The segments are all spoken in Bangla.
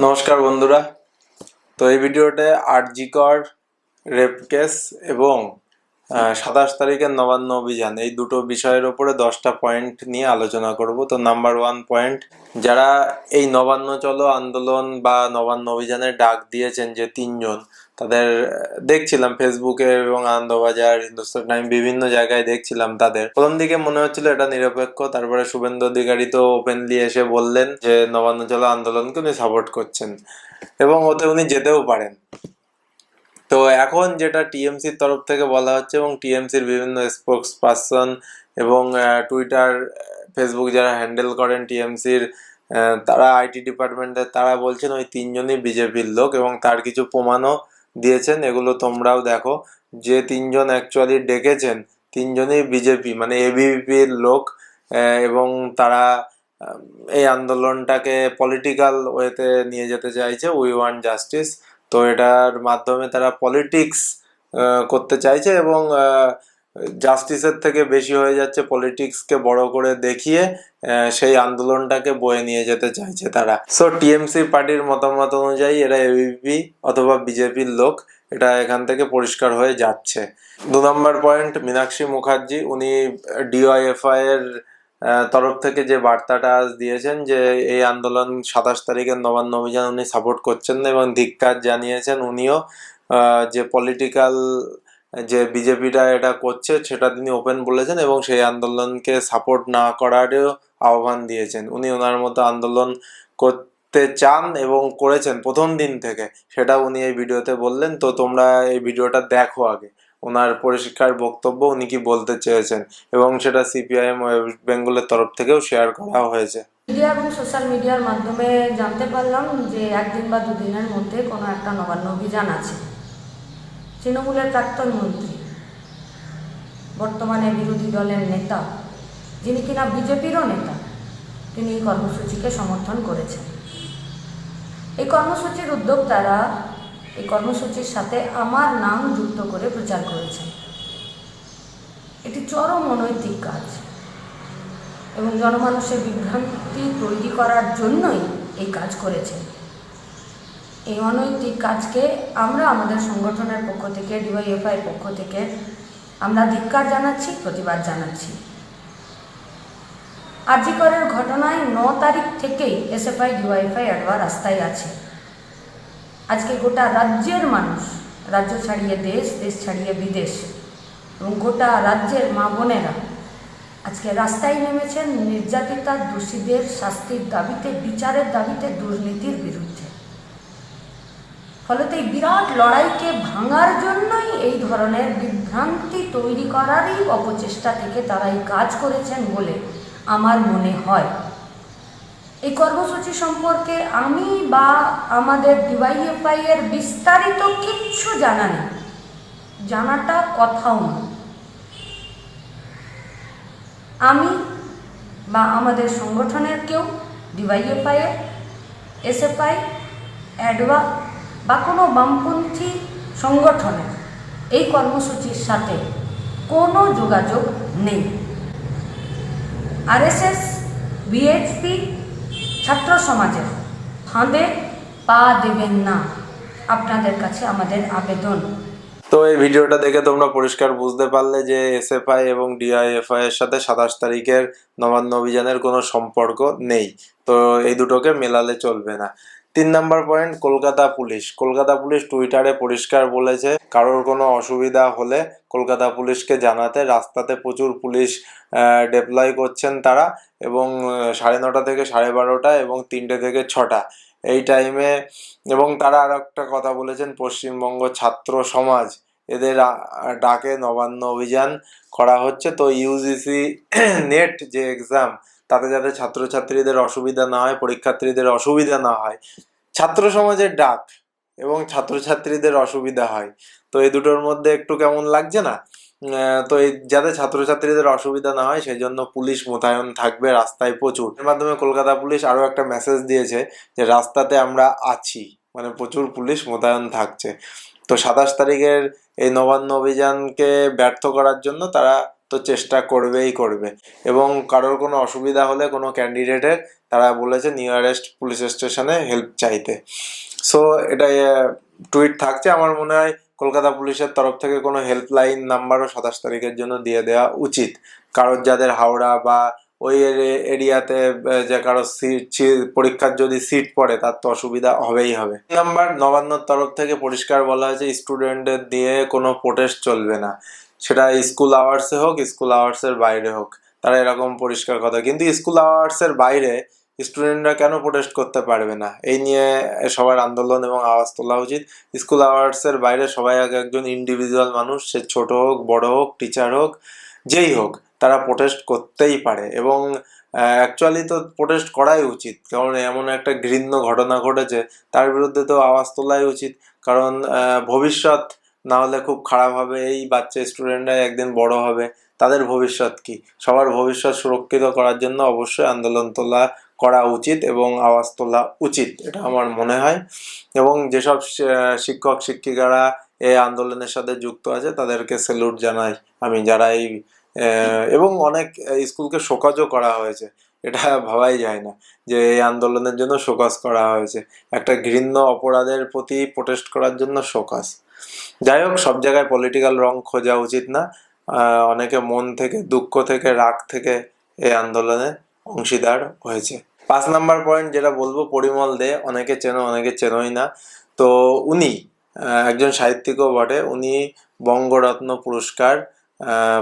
নমস্কার বন্ধুরা। তো এই ভিডিওতে আরজিকর রেপ কেস এবং সাতাশ তারিখের নবান্ন অভিযান, এই দুটো বিষয়ের ওপরে দশটা পয়েন্ট নিয়ে আলোচনা করব। তো নাম্বার ওয়ান পয়েন্ট, যারা এই নবান্ন চলো আন্দোলন বা নবান্ন অভিযানের ডাক দিয়েছেন যে তিনজন তাদের, দেখছিলাম ফেসবুকে এবং আনন্দবাজার, হিন্দুস্তান টাইম, বিভিন্ন জায়গায় দেখছিলাম তাদের। প্রথম দিকে মনে হচ্ছিল এটা নিরপেক্ষ, তারপরে শুভেন্দু অধিকারী তো ওপেনলি এসে বললেন যে নবান্ন চলো আন্দোলনকে উনি সাপোর্ট করছেন এবং ওতে উনি যেতেও পারেন। তো এখন যেটা টিএমসির তরফ থেকে বলা হচ্ছে এবং টিএমসির বিভিন্ন স্পোক্স পার্সন এবং টুইটার ফেসবুক যারা হ্যান্ডেল করেন টিএমসির তারা আইটি ডিপার্টমেন্টের তারা বলছেন ওই তিনজনই বিজেপির লোক এবং তার কিছু প্রমাণও দিয়েছেন, এগুলো তোমরাও দেখো। যে তিনজন অ্যাকচুয়ালি ডেকেছেন, তিনজনই বিজেপি মানে এবিভিপির লোক এবং তারা এই আন্দোলনটাকে পলিটিক্যাল ওয়েতে নিয়ে যেতে চাইছে উই ওয়ান্ট জাস্টিস তো এটার মাধ্যমে তারা পলিটিক্স করতে চাইছে এবং জাস্টিসের থেকে বেশি হয়ে যাচ্ছে পলিটিক্সকে বড় করে দেখিয়ে সেই আন্দোলনটাকে বয়ে নিয়ে যেতে চাইছে তারা। সো টিএমসি পার্টির মতামত অনুযায়ী এরা এবিপি অথবা বিজেপির লোক, এটা এখান থেকে পরিষ্কার হয়ে যাচ্ছে। দু নম্বর পয়েন্ট, মীনাক্ষী মুখার্জি, উনি ডিওয়াইএফআই এর তরফ থেকে যে বার্তাটা আজ দিয়েছেন যে, এই আন্দোলন সাতাশ তারিখের নবান্ন অভিযান উনি সাপোর্ট করছেন না এবং ধিক্কার জানিয়েছেন উনিও যে পলিটিক্যাল যে বিজেপিটা এটা করছে, সেটা তিনি ওপেন বলেছেন এবং সেই আন্দোলনকে সাপোর্ট না করারও আহ্বান দিয়েছেন। উনি ওনার মতো আন্দোলন করতে চান এবং করেছেন প্রথম দিন থেকে। সেটা উনি এই ভিডিওতে বললেন, তো তোমরা এই ভিডিওটা দেখো আগে। ওনার পরিষ্কার বক্তব্য উনি কি বলতে চেয়েছেন এবং সেটা সিপিআইএম ওয়েস্ট বেঙ্গলের তরফ থেকেও শেয়ার করা হয়েছে। মিডিয়া এবং সোশ্যাল মিডিয়ার মাধ্যমে জানতে পারলাম যে একদিন বা দুদিনের মধ্যে কোনো একটা নবান্ন অভিযান আছে। তৃণমূলের প্রাক্তন মন্ত্রী, বর্তমানে বিরোধী দলের নেতা, যিনি কিনা বিজেপিরও নেতা, তিনি এই কর্মসূচিকে সমর্থন করেছেন। এই কর্মসূচির উদ্যোক্তারা এই কর্মসূচির সাথে আমার নাম যুক্ত করে প্রচার করেছেন। এটি চরম অনৈতিক কাজ এবং জনমানুষের বিভ্রান্তি তৈরি করার জন্যই এই কাজ করেছে এই অনৈতিক কাজকে আমরা আমাদের সংগঠনের পক্ষ থেকে, ডিওয়াইএফআই পক্ষ থেকে আমরা ধিক্কার জানাচ্ছি, প্রতিবাদ জানাচ্ছি। আর্জিকরের ঘটনায় ন তারিখ থেকেই এসএফআই, ডিওয়াইএফআই অ্যাডওয়া রাস্তায় আছে। আজকে গোটা রাজ্যের মানুষ, রাজ্য ছাড়িয়ে দেশ দেশ ছাড়িয়ে বিদেশ এবং গোটা রাজ্যের মা বোনেরা আজকে রাস্তায় নেমেছেন নির্যাতিতা, দোষীদের শাস্তির দাবিতে, বিচারের দাবিতে, দুর্নীতির বিরুদ্ধে। ফলত এই বিরাট লড়াইকে ভাঙার জন্যই এই ধরনের বিভ্রান্তি তৈরি করারই অপচেষ্টা থেকে তারা এই কাজ করেছেন বলে আমার মনে হয়। এই কর্মসূচি সম্পর্কে আমি বা আমাদের ডিওয়াইএফআই এর বিস্তারিত কিচ্ছু জানা নেই। জানাটা কথাও না আমি বা আমাদের সংগঠনের কেউ, ডিওয়াইএফআই এসএফআই, অ্যাডওয়া বা কোনো বামপন্থী সংগঠনের এই কর্মসূচির সাথে কোনো যোগাযোগ নেই। আরএসএস, বিএইচপি ছাত্র সমাজের ফাঁদে পা দেবেন না আপনাদের কাছে আমাদের আবেদন। তো এই ভিডিওটা দেখে তোমরা পরিষ্কার বুঝতে পারলে যে এসএফআই এবং ডিআইএফআই এর সাথে সাতাশ তারিখের নবান্ন অভিযানের কোনো সম্পর্ক নেই। তো এই দুটোকে মেলালে চলবে না। তিন number point Kolkata police. Kolkata police টুইটারে পরিষ্কার বলেছে, কারোর কোনো অসুবিধা হলে কলকাতা পুলিশকে জানাতে রাস্তাতে প্রচুর পুলিশ ডেপ্লয় করছেন তারা এবং সাড়ে নটা থেকে সাড়ে বারোটা এবং তিনটে থেকে ছটা। এই টাইমে এবং তারা আর একটা কথা বলেছেন, পশ্চিমবঙ্গ ছাত্র সমাজ, এদের ডাকে নবান্ন অভিযান করা হচ্ছে। তো ইউজিসি নেট যে এক্সাম তাতে যাতে ছাত্রছাত্রীদের অসুবিধা না হয়, পরীক্ষার্থীদের অসুবিধা না হয়। ছাত্র সমাজের ডাক এবং ছাত্রছাত্রীদের অসুবিধা হয়। তো এই দুটোর মধ্যে একটু কেমন লাগছে না? তো এই যাতে ছাত্রছাত্রীদের অসুবিধা না হয় সেই জন্য পুলিশ মোতায়েন থাকবে রাস্তায় প্রচুর। এর মাধ্যমে কলকাতা পুলিশ আরও একটা মেসেজ দিয়েছে যে, রাস্তাতে আমরা আছি। মানে প্রচুর পুলিশ মোতায়েন থাকছে। তো সাতাশ তারিখের এই নবান্ন অভিযানকে ব্যর্থ করার জন্য তারা তো চেষ্টা করবেই করবে। এবং কারোর কোনো অসুবিধা হলে কোনো ক্যান্ডিডেটের তারা বলেছে নিয়ারেস্ট পুলিশ স্টেশনে হেল্প চাইতে। সো এটা টুইট থাকছে। আমার মনে হয় কলকাতা পুলিশের তরফ থেকে কোনো হেল্পলাইন নাম্বারও সাতাশ তারিখের জন্য দিয়ে দেওয়া উচিত। কারোর যাদের হাওড়া বা ওই এরিয়াতে যে কারও সিট পরীক্ষার যদি সিট পড়ে, তার তো অসুবিধা হবেই হবে। নাম্বার নবান্নর তরফ থেকে পরিষ্কার বলা হয়েছে স্টুডেন্টদের দিয়ে কোনো প্রোটেস্ট চলবে না। সেটা স্কুল আওয়ার্সে হোক স্কুল আওয়ার্সের বাইরে হোক, তারা এরকম পরিষ্কার কথা। কিন্তু স্কুল আওয়ার্সের বাইরে স্টুডেন্টরা কেন প্রোটেস্ট করতে পারবে না? এই নিয়ে সবার আন্দোলন এবং আওয়াজ তোলা উচিত। স্কুল আওয়ার্সের বাইরে সবাই এক একজন ইন্ডিভিজুয়াল মানুষ, সে ছোট হোক, বড় হোক টিচার হোক, যেই হোক, তারা প্রোটেস্ট করতেই পারে। এবং অ্যাকচুয়ালি তো প্রোটেস্ট করাই উচিত। কারণ এমন একটা ঘৃণ্য ঘটনা ঘটেছে, তার বিরুদ্ধে তো আওয়াজ তোলাই উচিত। কারণ ভবিষ্যৎ না হলে খুব খারাপ হবে, এই বাচ্চা স্টুডেন্টরা একদিন বড় হবে। তাদের ভবিষ্যৎ কি? সবার ভবিষ্যৎ সুরক্ষিত করার জন্য অবশ্যই আন্দোলন তোলা করা উচিত এবং আওয়াজ তোলা উচিত, এটা আমার মনে হয়। এবং যেসব শিক্ষক, শিক্ষিকারা এই আন্দোলনের সাথে যুক্ত আছে, তাদেরকে স্যালুট জানাই আমি, যারা এই এবং অনেক স্কুলকে শোকজও করা হয়েছে। এটা ভাবাই যায় না যে এই আন্দোলনের জন্য শোকাস করা হয়েছে। একটা ঘৃণ্য অপরাধের প্রতি প্রোটেস্ট করার জন্য শোকাস। যাই হোক, সব জায়গায় পলিটিক্যাল রং খোঁজা উচিত না। অনেকে মন থেকে, দুঃখ থেকে, রাগ থেকে এই আন্দোলনে অংশীদার হয়েছে। পাঁচ নাম্বার পয়েন্ট যেটা বলব, পরিমল দে, অনেকে চেনো, অনেকে চেনোই না। তো উনি একজন সাহিত্যিকও বটে। উনি বঙ্গরত্ন পুরস্কার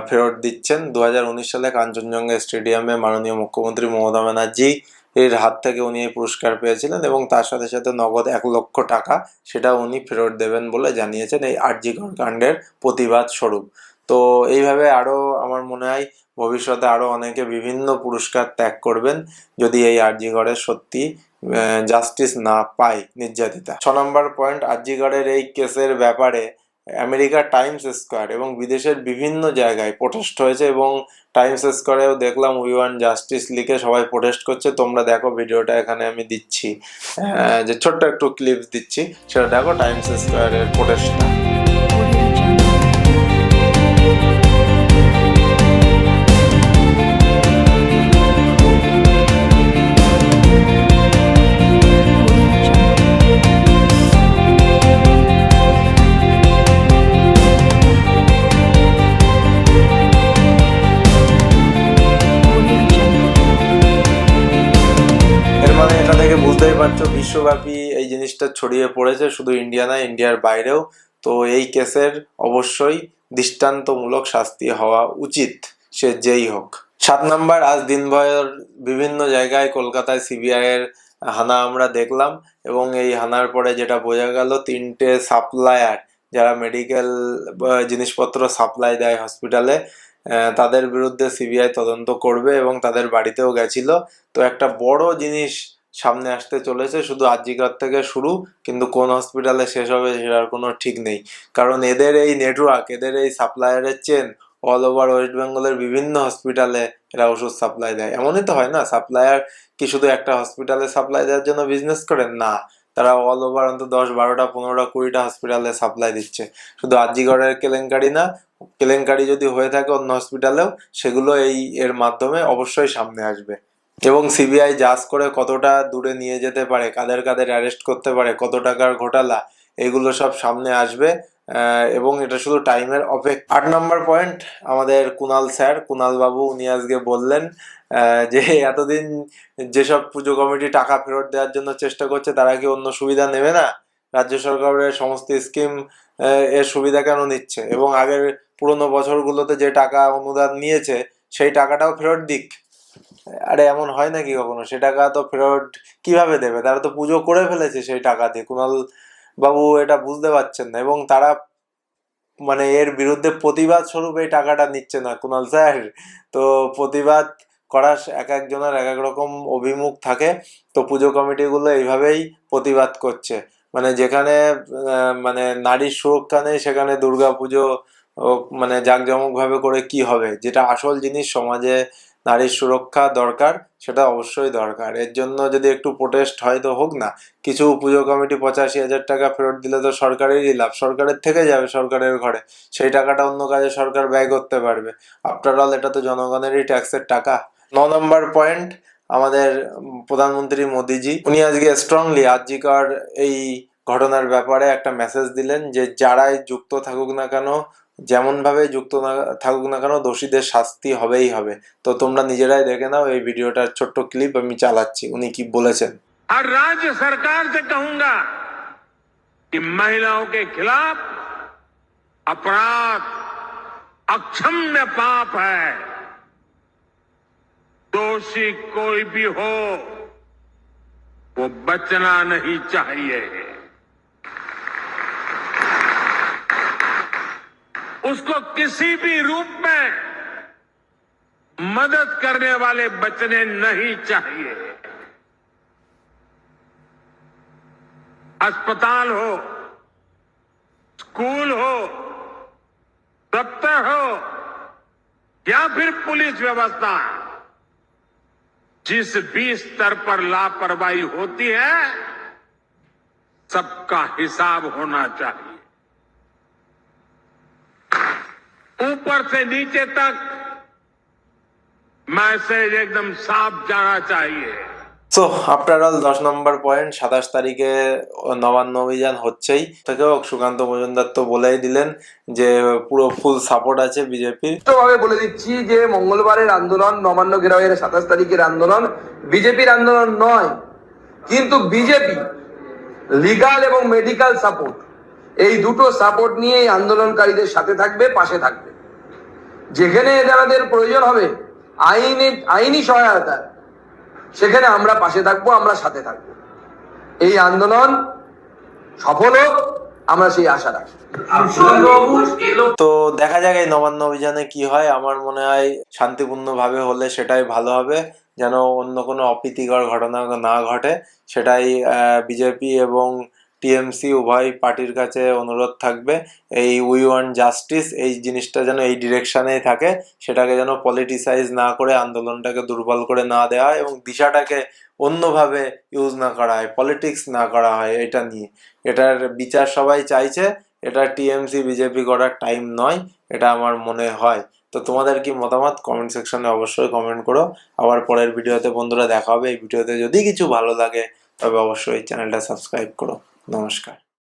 ফেরত দিচ্ছেন। দু হাজার উনিশ সালে কাঞ্চনজঙ্ঘা স্টেডিয়ামে মাননীয় মুখ্যমন্ত্রী মমতা ব্যানার্জি এর হাত থেকে উনি এই পুরস্কার পেয়েছিলেন এবং তার সাথে সাথে নগদ এক লক্ষ টাকা সেটা উনি ফেরত দেবেন বলে জানিয়েছেন এই আরজিকর কাণ্ডের প্রতিবাদ স্বরূপ। তো এইভাবে আরও আমার মনে হয় ভবিষ্যতে আরও অনেকে বিভিন্ন পুরস্কার ত্যাগ করবেন যদি এই আরজিগড়ের সত্যি জাস্টিস না পায় নির্যাতিতা। ছ নম্বর পয়েন্ট আরজিগড়ের এই কেসের ব্যাপারে আমেরিকার টাইমস স্কোয়ার এবং বিদেশের বিভিন্ন জায়গায় প্রোটেস্ট হয়েছে এবং টাইমস স্কোয়ারেও দেখলাম উই ওয়ান জাস্টিস লিখে সবাই প্রোটেস্ট করছে। তোমরা দেখো ভিডিওটা এখানে আমি দিচ্ছি। যে ছোট্ট একটু ক্লিপস দিচ্ছি। সেটা দেখো টাইমস স্কোয়ারের প্রোটেস্টটা জিনিসটা ছড়িয়ে পড়েছে শুধু ইন্ডিয়া না, ইন্ডিয়ার বাইরেও। তো এই কেসের অবশ্যই দৃষ্টান্তমূলক শাস্তি হওয়া উচিত, সে যেই হোক। সাত নাম্বার, আজ দিনভর বিভিন্ন জায়গায় কলকাতায় সিবিআই এর হানা আমরা দেখলাম এবং এই হানার পরে যেটা বোঝা গেল, তিনটে সাপ্লায়ার যারা মেডিকেল জিনিসপত্র সাপ্লাই দেয় হসপিটালে তাদের বিরুদ্ধে সিবিআই তদন্ত করবে এবং তাদের বাড়িতেও গেছিল। তো একটা বড় জিনিস সামনে আসতে চলেছে। শুধু আজিকার থেকে শুরু, কিন্তু কোন হসপিটালে শেষ হবে সেটার কোনো ঠিক নেই। কারণ এদের এই নেটওয়ার্ক এদের এই সাপ্লায়ারের চেন অল ওভার ওয়েস্ট বেঙ্গলের বিভিন্ন হসপিটালে এরা ওষুধ সাপ্লাই দেয়। এমনই তো হয় না? সাপ্লায়ার কি শুধু একটা হসপিটালে সাপ্লাই দেওয়ার জন্য বিজনেস করেন? না। তারা অল ওভার অন্তত দশ, বারোটা, পনেরোটা, কুড়িটা হসপিটালে সাপ্লাই দিচ্ছে। শুধু আজিগড়ের কেলেঙ্কারি না, কেলেঙ্কারি যদি হয়ে থাকে অন্য হসপিটালেও সেগুলো এই এর মাধ্যমে অবশ্যই সামনে আসবে। এবং সিবিআই জাজ করে কতটা দূরে নিয়ে যেতে পারে, কাদের কাদের অ্যারেস্ট করতে পারে, কত টাকার ঘোটালা, এগুলো সব সামনে আসবে এবং এটা শুধু টাইমের অপেক্ষা। আট নম্বর পয়েন্ট আমাদের কুনাল স্যার কুনাল বাবু উনি আজকে বললেন যে এতদিন যেসব পুজো কমিটি টাকা ফেরত দেওয়ার জন্য চেষ্টা করছে, তারা কি অন্য সুবিধা নেবে না? রাজ্য সরকারের সমস্ত স্কিম এর সুবিধা কেন নিচ্ছে? এবং আগের পুরোনো বছরগুলোতে যে টাকা অনুদান নিয়েছে, সেই টাকাটাও ফেরত দিক। আরে এমন হয় নাকি কখনো? সে টাকা তো ফেরত কীভাবে দেবে? তারা তো পুজো করে ফেলেছে সেই টাকা দিয়ে। কুণাল বাবু এটা বুঝতে পারছেন না এবং তারা মানে এর বিরুদ্ধে প্রতিবাদ স্বরূপ এই টাকাটা নিচ্ছে না কুণাল স্যার। তো প্রতিবাদ করা এক একজনের এক এক রকম অভিমুখ থাকে। তো পুজো কমিটিগুলো এইভাবেই প্রতিবাদ করছে। মানে যেখানে মানে নারীর সুরক্ষা নেই সেখানে দুর্গা পুজো ও, মানে জাঁকজমকভাবে করে কি হবে? যেটা আসল জিনিস সমাজে নারীর সুরক্ষা দরকার, সেটা অবশ্যই দরকার। এর জন্য যদি একটু প্রোটেস্ট হয় তো হোক না, কিছু পুজো কমিটি পঁচাশি হাজার টাকা ফেরত দিলে তো সরকারেরই লাভ, সরকারের থেকে যাবে সরকারের ঘরে। সেই টাকাটা অন্য কাজে সরকার ব্যয় করতে পারবে। আফটার অল এটা তো জনগণেরই ট্যাক্সের টাকা। ন নম্বর পয়েন্ট আমাদের প্রধানমন্ত্রী মোদিজি, উনি আজকে স্ট্রংলি আজিকার এই ঘটনার ব্যাপারে একটা মেসেজ দিলেন যে যারাই যুক্ত থাকুক না কেন যেমন ভাবে যুক্ত না থাকুক না কেন দোষীদের শাস্তি হবেই হবে তো তোমরা নিজেরাই দেখে নাও এই ভিডিওটার ছোট্ট ক্লিপ আমি চালাচ্ছি উনি কি বলেছেন और राज्य सरकार से कहूंगा कि महिलाओं के खिलाफ अपराध अक्षम्य पाप है दोषी कोई भी हो वो बचना नहीं चाहिए उसको किसी भी रूप में मदद करने वाले बचने नहीं चाहिए। अस्पताल हो, स्कूल हो, दफ्तर हो, या फिर पुलिस व्यवस्था, जिस भी स्तर पर लापरवाही होती है, सबका हिसाब होना चाहिए। ऊपर से नीचे तक मैसेज एकदम साफ जाना चाहिए সো আফটার অল দশ নম্বর পয়েন্ট সাতাশ তারিখে নবান্ন অভিযান হচ্ছেই থেকেও সুকান্ত মজুমদার তো বলেই দিলেন যে পুরো ফুল সাপোর্ট আছে বিজেপির স্পষ্টভাবে বলে দিচ্ছি যে মঙ্গলবারের আন্দোলন নবান্ন ঘেরাওয়ের সাতাশ তারিখের আন্দোলন বিজেপির আন্দোলন নয় কিন্তু বিজেপি লিগাল এবং মেডিকেল সাপোর্ট এই দুটো সাপোর্ট নিয়ে এই আন্দোলনকারীদের সাথে থাকবে পাশে থাকবে যেখানে যাদের প্রয়োজন হবে আইনি আইনি সহায়তা সেখানে আমরা পাশে থাকব আমরা সাথে থাকব। এই আন্দোলন সফল হোক আমরা সেই আশা রাখি। তো দেখা যাক এই নবান্ন অভিযানে কি হয়। আমার মনে হয় শান্তিপূর্ণভাবে হলে সেটাই ভালো হবে যেন অন্য কোনো অপ্রীতিকর ঘটনা না ঘটে। সেটাই বিজেপি এবং টিএমসি উভয় পার্টির কাছে অনুরোধ থাকবে, এই উই ওয়ান জাস্টিস, এই জিনিসটা যেন এই ডিরেকশনেই থাকে, সেটাকে যেন পলিটিসাইজ না করে, আন্দোলনটাকে দুর্বল করে না দেওয়া হয় এবং দিশাটাকে অন্যভাবে ইউজ না করা হয় পলিটিক্স না করা হয়, এটা নিয়ে। এটার বিচার সবাই চাইছে, এটা টিএমসি বিজেপি করার টাইম নয়, এটা আমার মনে হয়। তো তোমাদের কি মতামত? কমেন্ট সেকশনে অবশ্যই কমেন্ট করো। আবার পরের ভিডিওতে বন্ধুরা দেখা হবে। এই ভিডিওতে যদি কিছু ভালো লাগে, তবে অবশ্যই চ্যানেলটা সাবস্ক্রাইব করো। নমস্কার।